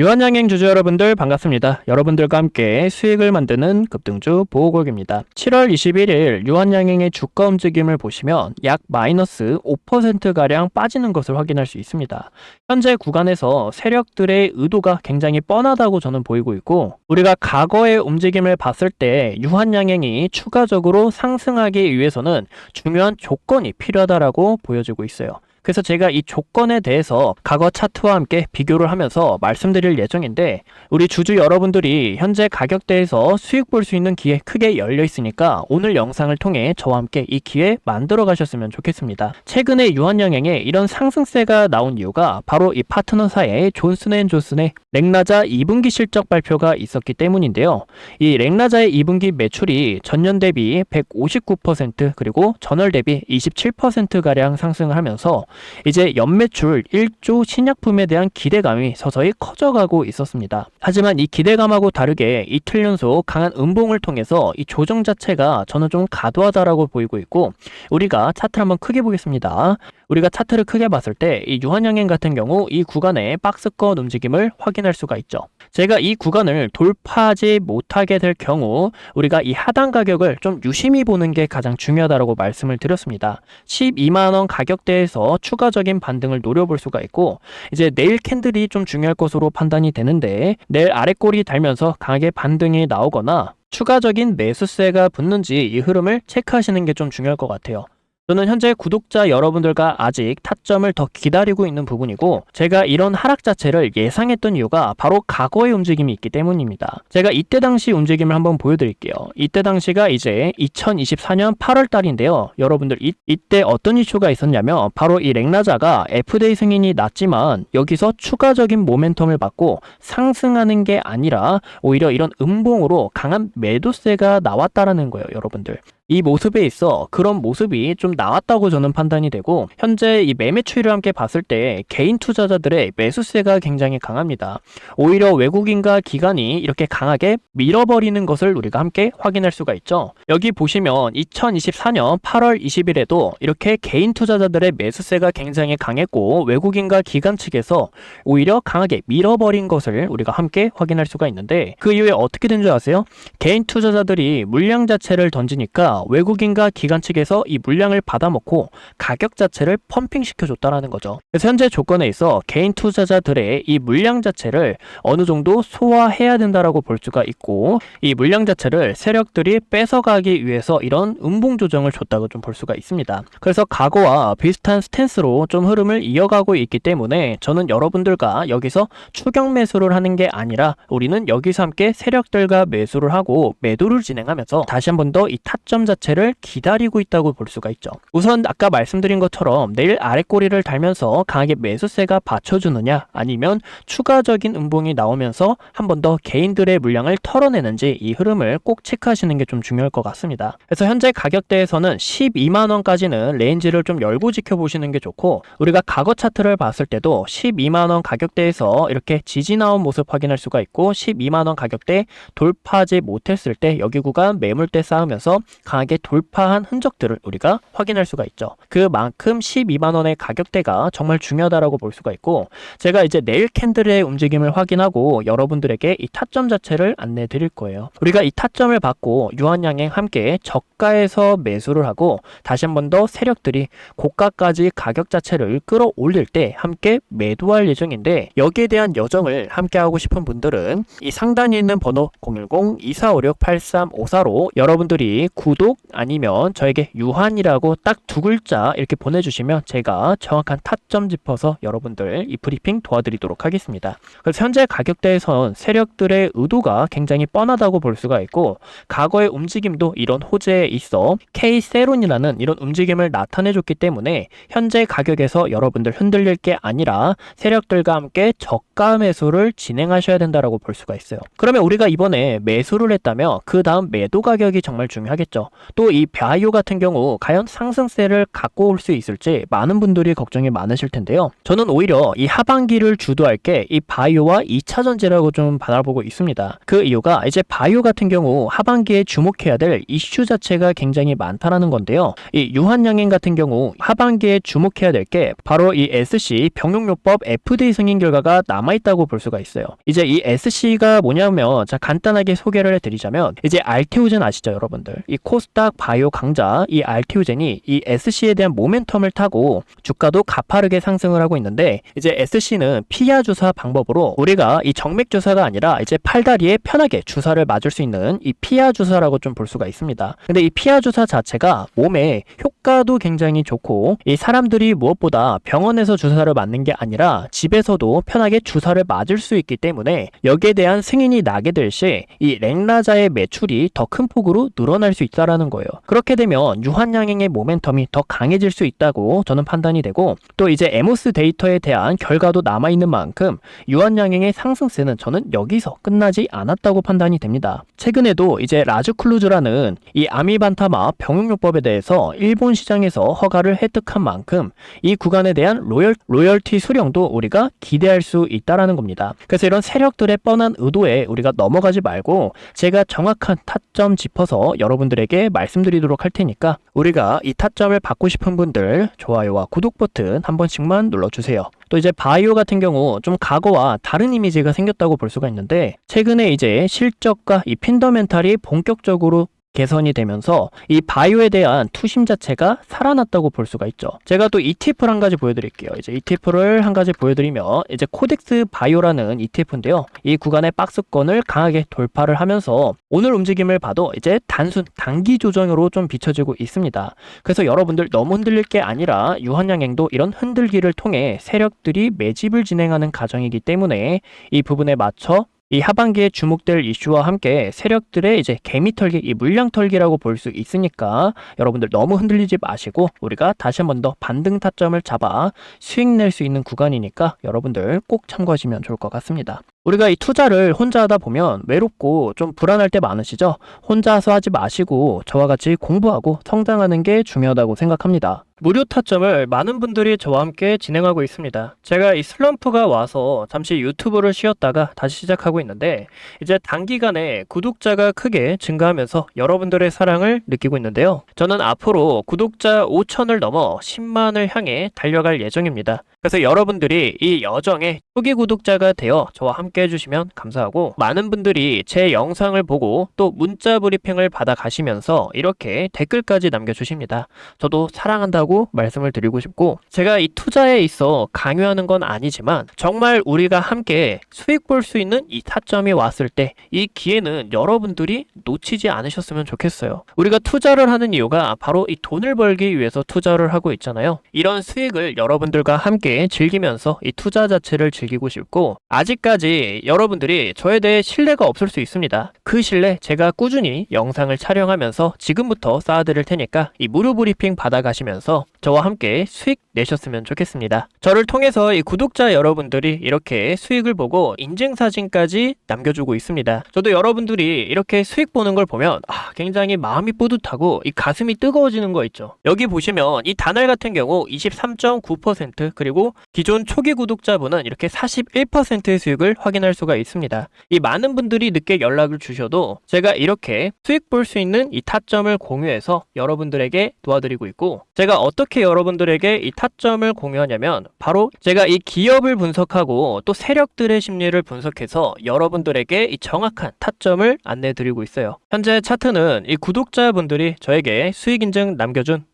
유한양행 주주 여러분들 반갑습니다. 여러분들과 함께 수익을 만드는 급등주 보호국입니다. 7월 21일 유한양행의 주가 움직임을 보시면 약 마이너스 5%가량 빠지는 것을 확인할 수 있습니다. 현재 구간에서 세력들의 의도가 굉장히 뻔하다고 저는 보이고 있고 우리가 과거의 움직임을 봤을 때 유한양행이 추가적으로 상승하기 위해서는 중요한 조건이 필요하다라고 보여지고 있어요. 그래서 제가 이 조건에 대해서 과거 차트와 함께 비교를 하면서 말씀드릴 예정인데 우리 주주 여러분들이 현재 가격대에서 수익 볼 수 있는 기회 크게 열려 있으니까 오늘 영상을 통해 저와 함께 이 기회 만들어 가셨으면 좋겠습니다. 최근에 유한양행에 이런 상승세가 나온 이유가 바로 이 파트너사의 존슨앤존슨의 렉나자 2분기 실적 발표가 있었기 때문인데요. 이 렉나자의 2분기 매출이 전년 대비 159% 그리고 전월 대비 27%가량 상승을 하면서 이제 연매출 1조 신약품에 대한 기대감이 서서히 커져가고 있었습니다. 하지만 이 기대감하고 다르게 이틀 연속 강한 음봉을 통해서 이 조정 자체가 저는 좀 과도하다라고 보이고 있고 우리가 차트를 한번 크게 보겠습니다. 우리가 차트를 크게 봤을 때 이 유한양행 같은 경우 이 구간의 박스권 움직임을 확인할 수가 있죠. 제가 이 구간을 돌파하지 못하게 될 경우 우리가 이 하단 가격을 좀 유심히 보는 게 가장 중요하다고 말씀을 드렸습니다. 12만 원 가격대에서 추가적인 반등을 노려볼 수가 있고 이제 내일 캔들이 좀 중요할 것으로 판단이 되는데 내일 아래꼬리 달면서 강하게 반등이 나오거나 추가적인 매수세가 붙는지 이 흐름을 체크하시는 게 좀 중요할 것 같아요. 저는 현재 구독자 여러분들과 아직 타점을 더 기다리고 있는 부분이고 제가 이런 하락 자체를 예상했던 이유가 바로 과거의 움직임이 있기 때문입니다. 제가 이때 당시 움직임을 한번 보여드릴게요. 이때 당시가 이제 2024년 8월 달인데요. 여러분들 이, 이때 어떤 이슈가 있었냐면 바로 이 렉나자가 FDA 승인이 났지만 여기서 추가적인 모멘텀을 받고 상승하는 게 아니라 오히려 이런 음봉으로 강한 매도세가 나왔다라는 거예요, 여러분들. 이 모습에 있어 그런 모습이 좀 나왔다고 저는 판단이 되고 현재 이 매매 추이를 함께 봤을 때 개인 투자자들의 매수세가 굉장히 강합니다. 오히려 외국인과 기관이 이렇게 강하게 밀어버리는 것을 우리가 함께 확인할 수가 있죠. 여기 보시면 2024년 8월 20일에도 이렇게 개인 투자자들의 매수세가 굉장히 강했고 외국인과 기관 측에서 오히려 강하게 밀어버린 것을 우리가 함께 확인할 수가 있는데 그 이후에 어떻게 된 줄 아세요? 개인 투자자들이 물량 자체를 던지니까 외국인과 기관 측에서 이 물량을 받아먹고 가격 자체를 펌핑 시켜줬다라는 거죠. 그래서 현재 조건에 있어 개인 투자자들의 이 물량 자체를 어느 정도 소화해야 된다라고 볼 수가 있고 이 물량 자체를 세력들이 뺏어가기 위해서 이런 음봉 조정을 줬다고 좀 볼 수가 있습니다. 그래서 과거와 비슷한 스탠스로 좀 흐름을 이어가고 있기 때문에 저는 여러분들과 여기서 추격 매수를 하는 게 아니라 우리는 여기서 함께 세력들과 매수를 하고 매도를 진행하면서 다시 한 번 더 이 타점 자체를 기다리고 있다고 볼 수가 있죠. 우선 아까 말씀드린 것처럼 내일 아래꼬리를 달면서 강하게 매수세가 받쳐주느냐 아니면 추가적인 음봉이 나오면서 한 번 더 개인들의 물량을 털어내는지 이 흐름을 꼭 체크하시는 게 좀 중요할 것 같습니다. 그래서 현재 가격대에서는 12만 원까지는 레인지를 좀 열고 지켜보시는 게 좋고 우리가 과거 차트를 봤을 때도 12만 원 가격대에서 이렇게 지지 나온 모습 확인할 수가 있고 12만 원 가격대 돌파하지 못했을 때 여기 구간 매물대 쌓으면서 강하게 돌파한 흔적들을 우리가 확인할 수가 있죠. 그만큼 12만 원의 가격대가 정말 중요하다라고 볼 수가 있고 제가 이제 내일 캔들의 움직임을 확인하고 여러분들에게 이 타점 자체를 안내해 드릴 거예요. 우리가 이 타점을 받고 유한양행 함께 저가에서 매수를 하고 다시 한 번 더 세력들이 고가까지 가격 자체를 끌어올릴 때 함께 매도할 예정인데 여기에 대한 여정을 함께 하고 싶은 분들은 이 상단에 있는 번호 010-2456-8354로 여러분들이 구독 아니면 저에게 유한이라고 딱 두 글자 이렇게 보내주시면 제가 정확한 타점 짚어서 여러분들 이 브리핑 도와드리도록 하겠습니다. 그래서 현재 가격대에선 세력들의 의도가 굉장히 뻔하다고 볼 수가 있고 과거의 움직임도 이런 호재에 있어 K세론이라는 이런 움직임을 나타내줬기 때문에 현재 가격에서 여러분들 흔들릴 게 아니라 세력들과 함께 저가 매수를 진행하셔야 된다라고 볼 수가 있어요. 그러면 우리가 이번에 매수를 했다면 그 다음 매도 가격이 정말 중요하겠죠. 또 이 바이오 같은 경우 과연 상승세를 갖고 올 수 있을지 많은 분들이 걱정이 많으실 텐데요. 저는 오히려 이 하반기를 주도할 게 이 바이오와 2차 전지라고 좀 바라보고 있습니다. 그 이유가 이제 바이오 같은 경우 하반기에 주목해야 될 이슈 자체가 굉장히 많다라는 건데요. 이 유한양행 같은 경우 하반기에 주목해야 될 게 바로 이 SC 병용요법 FDA 승인 결과가 남아 있다고 볼 수가 있어요. 이제 이 SC가 뭐냐면 자 간단하게 소개를 해드리자면 이제 알테오젠 아시죠 여러분들 이 코 스닥 바이오 강자 이 알테오젠이 이 SC에 대한 모멘텀을 타고 주가도 가파르게 상승을 하고 있는데 이제 SC는 피하 주사 방법으로 우리가 이 정맥 주사가 아니라 이제 팔다리에 편하게 주사를 맞을 수 있는 이 피하 주사라고 좀 볼 수가 있습니다. 근데 이 피하 주사 자체가 몸에 효과도 굉장히 좋고 이 사람들이 무엇보다 병원에서 주사를 맞는 게 아니라 집에서도 편하게 주사를 맞을 수 있기 때문에 여기에 대한 승인이 나게 될 시 이 랭라자의 매출이 더 큰 폭으로 늘어날 수 있다 라는 거예요. 그렇게 되면 유한양행의 모멘텀이 더 강해질 수 있다고 저는 판단이 되고 또 이제 에모스 데이터에 대한 결과도 남아 있는 만큼 유한양행의 상승세는 저는 여기서 끝나지 않았다고 판단이 됩니다. 최근에도 이제 라즈클루즈라는 이 아미반타마 병용요법에 대해서 일본 시장에서 허가를 획득한 만큼 이 구간에 대한 로열, 로열티 수령도 우리가 기대할 수 있다라는 겁니다. 그래서 이런 세력들의 뻔한 의도에 우리가 넘어가지 말고 제가 정확한 타점 짚어서 여러분들에게 말씀드리도록 할 테니까 우리가 이 타점을 받고 싶은 분들 좋아요와 구독 버튼 한 번씩만 눌러주세요. 또 이제 바이오 같은 경우 좀 과거와 다른 이미지가 생겼다고 볼 수가 있는데 최근에 이제 실적과 이 핀더멘탈이 본격적으로 개선이 되면서 이 바이오에 대한 투심 자체가 살아났다고 볼 수가 있죠. 제가 또 ETF를 한 가지 보여드릴게요. 이제 ETF를 한 가지 보여드리면 이제 코덱스 바이오라는 ETF인데요. 이 구간의 박스권을 강하게 돌파를 하면서 오늘 움직임을 봐도 이제 단순 단기 조정으로 좀 비춰지고 있습니다. 그래서 여러분들 너무 흔들릴 게 아니라 유한양행도 이런 흔들기를 통해 세력들이 매집을 진행하는 과정이기 때문에 이 부분에 맞춰 이 하반기에 주목될 이슈와 함께 세력들의 이제 개미 털기, 이 물량 털기라고 볼 수 있으니까 여러분들 너무 흔들리지 마시고 우리가 다시 한 번 더 반등 타점을 잡아 수익 낼 수 있는 구간이니까 여러분들 꼭 참고하시면 좋을 것 같습니다. 우리가 이 투자를 혼자 하다 보면 외롭고 좀 불안할 때 많으시죠? 혼자서 하지 마시고 저와 같이 공부하고 성장하는 게 중요하다고 생각합니다. 무료 타점을 많은 분들이 저와 함께 진행하고 있습니다. 제가 이 슬럼프가 와서 잠시 유튜브를 쉬었다가 다시 시작하고 있는데 이제 단기간에 구독자가 크게 증가하면서 여러분들의 사랑을 느끼고 있는데요. 저는 앞으로 구독자 5천을 넘어 10만을 향해 달려갈 예정입니다. 그래서 여러분들이 이 여정에 초기 구독자가 되어 저와 함께 해주시면 감사하고 많은 분들이 제 영상을 보고 또 문자 브리핑을 받아 가시면서 이렇게 댓글까지 남겨주십니다. 저도 사랑한다고 말씀을 드리고 싶고 제가 이 투자에 있어 강요하는 건 아니지만 정말 우리가 함께 수익 볼 수 있는 이 타점이 왔을 때 이 기회는 여러분들이 놓치지 않으셨으면 좋겠어요. 우리가 투자를 하는 이유가 바로 이 돈을 벌기 위해서 투자를 하고 있잖아요. 이런 수익을 여러분들과 함께 즐기면서 이 투자 자체를 즐기고 싶고 아직까지 여러분들이 저에 대해 신뢰가 없을 수 있습니다. 그 신뢰 제가 꾸준히 영상을 촬영하면서 지금부터 쌓아드릴 테니까 이 무료 브리핑 받아가시면서 저와 함께 수익 내셨으면 좋겠습니다. 저를 통해서 이 구독자 여러분들이 이렇게 수익을 보고 인증사진까지 남겨주고 있습니다. 저도 여러분들이 이렇게 수익 보는 걸 보면 아, 굉장히 마음이 뿌듯하고 이 가슴이 뜨거워지는 거 있죠. 여기 보시면 이 단알 같은 경우 23.9% 그리고 기존 초기 구독자분은 이렇게 41%의 수익을 확인할 수가 있습니다. 이 많은 분들이 늦게 연락을 주셔도 제가 이렇게 수익 볼 수 있는 이 타점을 공유해서 여러분들에게 도와드리고 있고 제가 어떻게 여러분들에게 이 타점을 공유하냐면 바로 제가 이 기업을 분석하고 또 세력들의 심리를 분석해서 여러분들에게 이 정확한 타점을 안내 드리고 있어요. 현재 차트는 이 구독자분들이 저에게 수익 인증 남겨준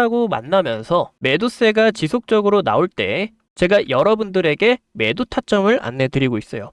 하고 만나면서 매도세가 지속적으로 나올 때 제가 여러분들에게 매도 타점을 안내 드리고 있어요.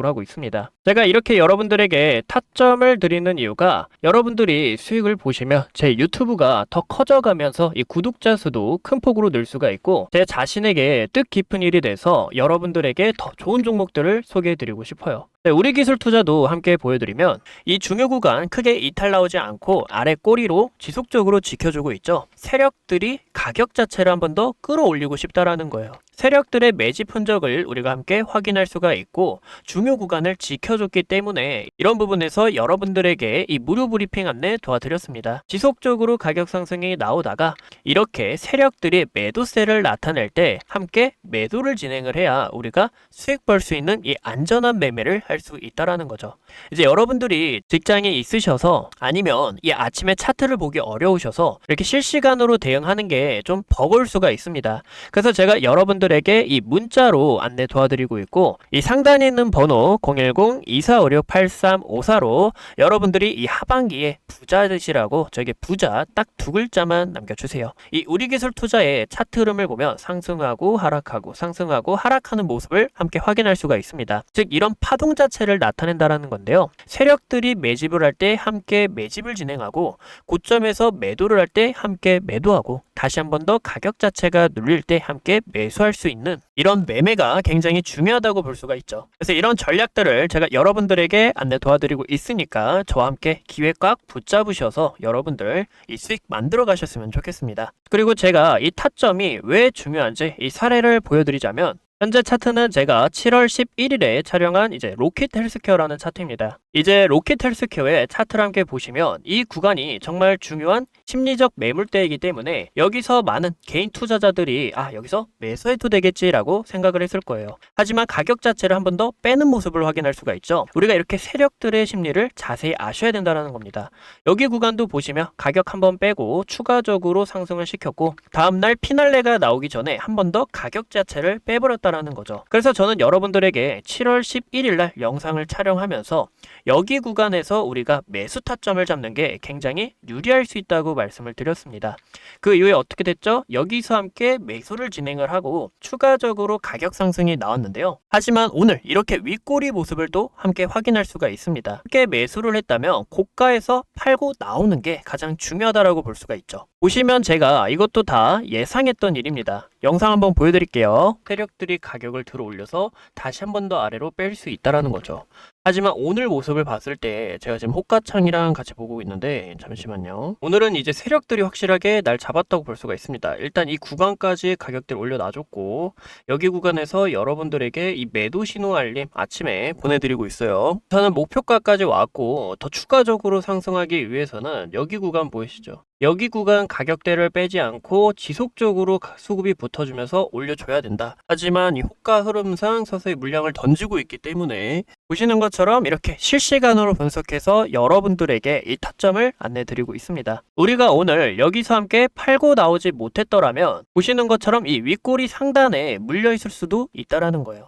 하고 있습니다. 제가 이렇게 여러분들에게 타점을 드리는 이유가 여러분들이 수익을 보시면 제 유튜브가 더 커져가면서 이 구독자 수도 큰 폭으로 늘 수가 있고 제 자신에게 뜻깊은 일이 돼서 여러분들에게 더 좋은 종목들을 소개해 드리고 싶어요. 네, 우리 기술 투자도 함께 보여드리면 이 중요 구간 크게 이탈 나오지 않고 아래 꼬리로 지속적으로 지켜주고 있죠. 세력들이 가격 자체를 한 번 더 끌어올리고 싶다라는 거예요. 세력들의 매집 흔적을 우리가 함께 확인할 수가 있고 중요 구간을 지켜줬기 때문에 이런 부분에서 여러분들에게 이 무료 브리핑 안내 도와드렸습니다. 지속적으로 가격 상승이 나오다가 이렇게 세력들이 매도세를 나타낼 때 함께 매도를 진행을 해야 우리가 수익 벌 수 있는 이 안전한 매매를 할 수 있다라는 거죠. 이제 여러분들이 직장에 있으셔서 아니면 이 아침에 차트를 보기 어려우셔서 이렇게 실시간으로 대응하는 게 좀 버거울 수가 있습니다. 그래서 제가 여러분들 에게 이 문자로 안내 도와드리고 있고 이 상단에 있는 번호 010-2456-8354로 여러분들이 이 하반기에 부자 되시라고 저에게 부자 딱 두 글자만 남겨주세요. 이 우리 기술 투자의 차트 흐름을 보면 상승하고 하락하고 상승하고 하락하는 모습을 함께 확인할 수가 있습니다. 즉 이런 파동 자체를 나타낸다라는 건데요. 세력들이 매집을 할 때 함께 매집을 진행하고 고점에서 매도를 할 때 함께 매도하고 다시 한 번 더 가격 자체가 눌릴 때 함께 매수할 수 있는 이런 매매가 굉장히 중요하다고 볼 수가 있죠. 그래서 이런 전략들을 제가 여러분들에게 안내 도와드리고 있으니까 저와 함께 기회 꽉 붙잡으셔서 여러분들 이 수익 만들어 가셨으면 좋겠습니다. 그리고 제가 이 타점이 왜 중요한지 이 사례를 보여드리자면 현재 차트는 제가 7월 11일에 촬영한 이제 로켓 헬스케어라는 차트입니다. 이제 로켓 헬스케어의 차트를 함께 보시면 이 구간이 정말 중요한 심리적 매물대이기 때문에 여기서 많은 개인 투자자들이 아 여기서 매수해도 되겠지라고 생각을 했을 거예요. 하지만 가격 자체를 한 번 더 빼는 모습을 확인할 수가 있죠. 우리가 이렇게 세력들의 심리를 자세히 아셔야 된다는 겁니다. 여기 구간도 보시면 가격 한 번 빼고 추가적으로 상승을 시켰고 다음날 피날레가 나오기 전에 한 번 더 가격 자체를 빼버렸다 라는 거죠. 그래서 저는 여러분들에게 7월 11일 날 영상을 촬영하면서 여기 구간에서 우리가 매수 타점을 잡는 게 굉장히 유리할 수 있다고 말씀을 드렸습니다. 그 이후에 어떻게 됐죠? 여기서 함께 매수를 진행을 하고 추가적으로 가격 상승이 나왔는데요. 하지만 오늘 이렇게 윗꼬리 모습을 또 함께 확인할 수가 있습니다. 함께 매수를 했다면 고가에서 팔고 나오는 게 가장 중요하다라고 볼 수가 있죠. 보시면 제가 이것도 다 예상했던 일입니다. 영상 한번 보여드릴게요. 세력들이 가격을 들어 올려서 다시 한 번 더 아래로 뺄 수 있다라는 거죠. 하지만 오늘 모습을 봤을 때 제가 지금 호가창이랑 같이 보고 있는데 잠시만요. 오늘은 이제 세력들이 확실하게 날 잡았다고 볼 수가 있습니다. 일단 이 구간까지 가격대를 올려놔줬고 여기 구간에서 여러분들에게 이 매도 신호 알림 아침에 보내드리고 있어요. 저는 목표가까지 왔고 더 추가적으로 상승하기 위해서는 여기 구간 보이시죠? 여기 구간 가격대를 빼지 않고 지속적으로 가- 수급이 붙어주면서 올려줘야 된다. 하지만 이 호가 흐름상 서서히 물량을 던지고 있기 때문에 보시는 것처럼 이렇게 실시간으로 분석해서 여러분들에게 이 타점을 안내 드리고 있습니다. 우리가 오늘 여기서 함께 팔고 나오지 못했더라면 보시는 것처럼 이 윗꼬리 상단에 물려 있을 수도 있다라는 거예요.